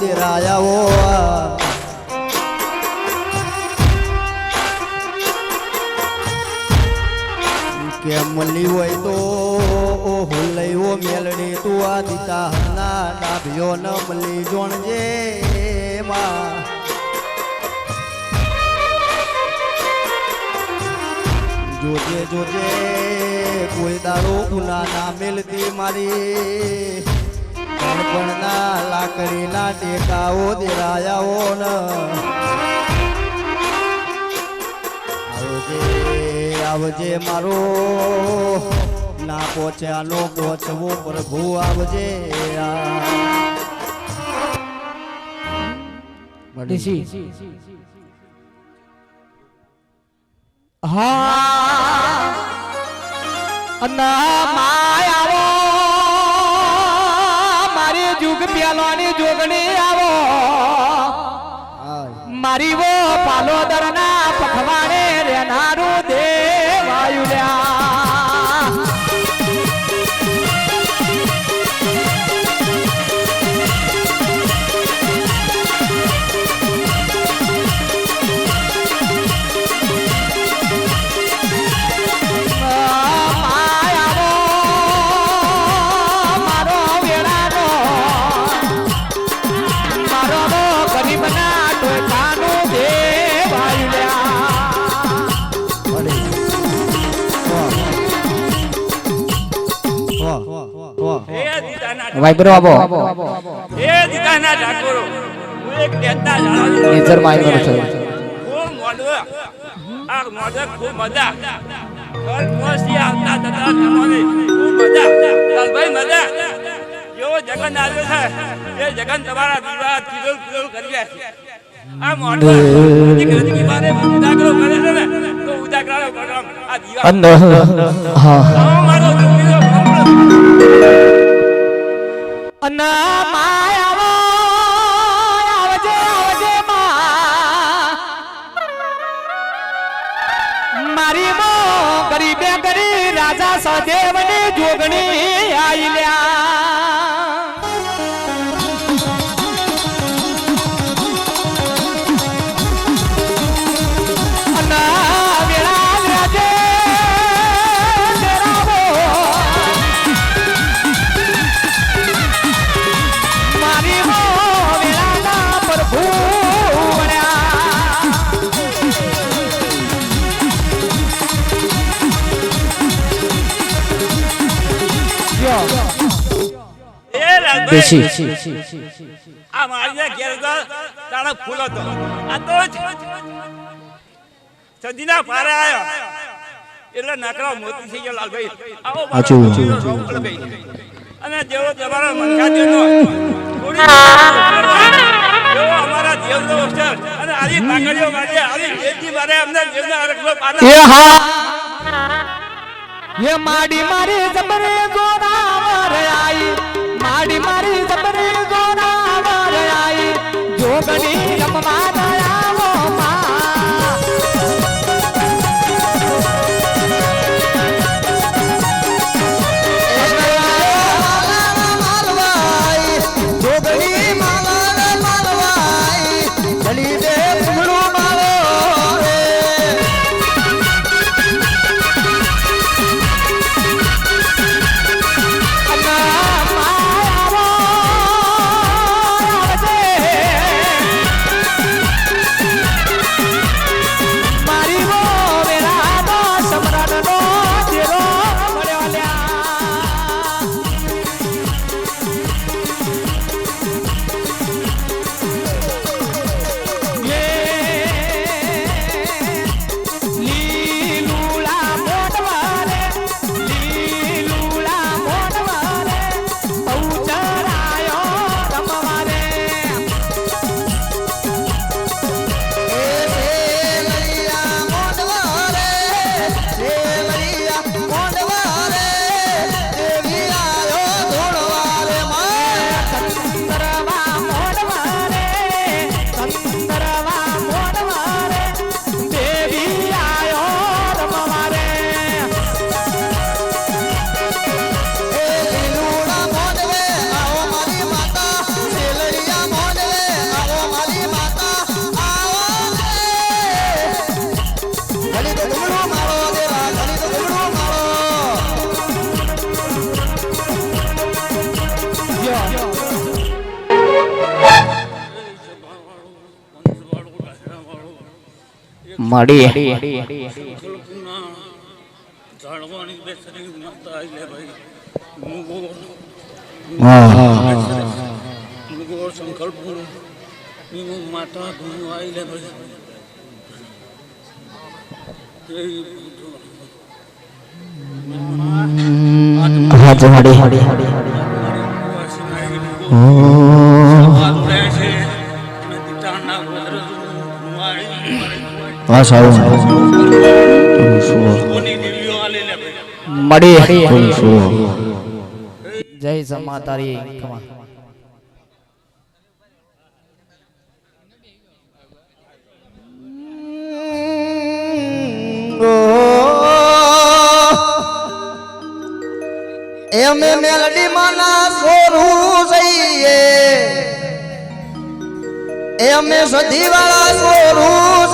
દેરાયાઓ કે મળી હોય તો હુલૈવો મેલડી તું આ દીતા હના ડાભ્યો ન મળી જોણજે માં. જોજે જોજે કોઈ દાડો ગુના ના મેલતી મારી. ગણપણના લાકડીના ટેકાઓ દેરાયાઓ ન આવજે આવજે મારો. ના પોચ્યાનો પહોંચવો પ્રભુ આવજે હા. અના મારી પ્યાલોની જોગણી આવો. મારી વો પાલોદરના પખવાડે રેનારું વાઇબ્રો આવો. એ દીકાના ઠાકોર હું એક કહેતા જાણો નેચરમાં આવ્યો છે. ઓ મોડો આ મોડો ખૂબ મજા. ઘર મોસી આવતા દાદા તમારે ખૂબ મજા. લાલભાઈ મજા. એવો જગન આવ્યો છે. એ જગન તમારા દીવા કિલોલ કિલોલ કરી ગયા છે. આ મોડો નજીક નજીક ઉજાગરો કરે છે ને તો ઉજાગરાનો પ્રોગ્રામ આ દીવા. હા. મારો મો ગરીબે ગરી રાજા સદેવની જોગણી આઈલ્યા રાજભાઈ આ મારીને ઘેર તો તારો ફૂલ હતો. આ તો જ સદીના પારે આવ્યો. એટલે નાકરા મોતી થઈ ગયો લાલભાઈ. આવો મારો. અને જેવો તમારો મનખા દેવનો અમારા અને આવી પાકડીઓ માટે આવી વેચી મારે અમને દેવના અરખનો પાના એ હા. મારી માડી મારી જબરે ગોરા આઈ. જોગણી રમવા દયાવો માં. જોગણી માયાવો મળી. ઝાડવાની બેસરી માતા આઈ લે ભાઈ આવો મળી જય સમા તારી ખમા મેલડી માના સોરું જઈએ. એમે સધી વાળા સોરું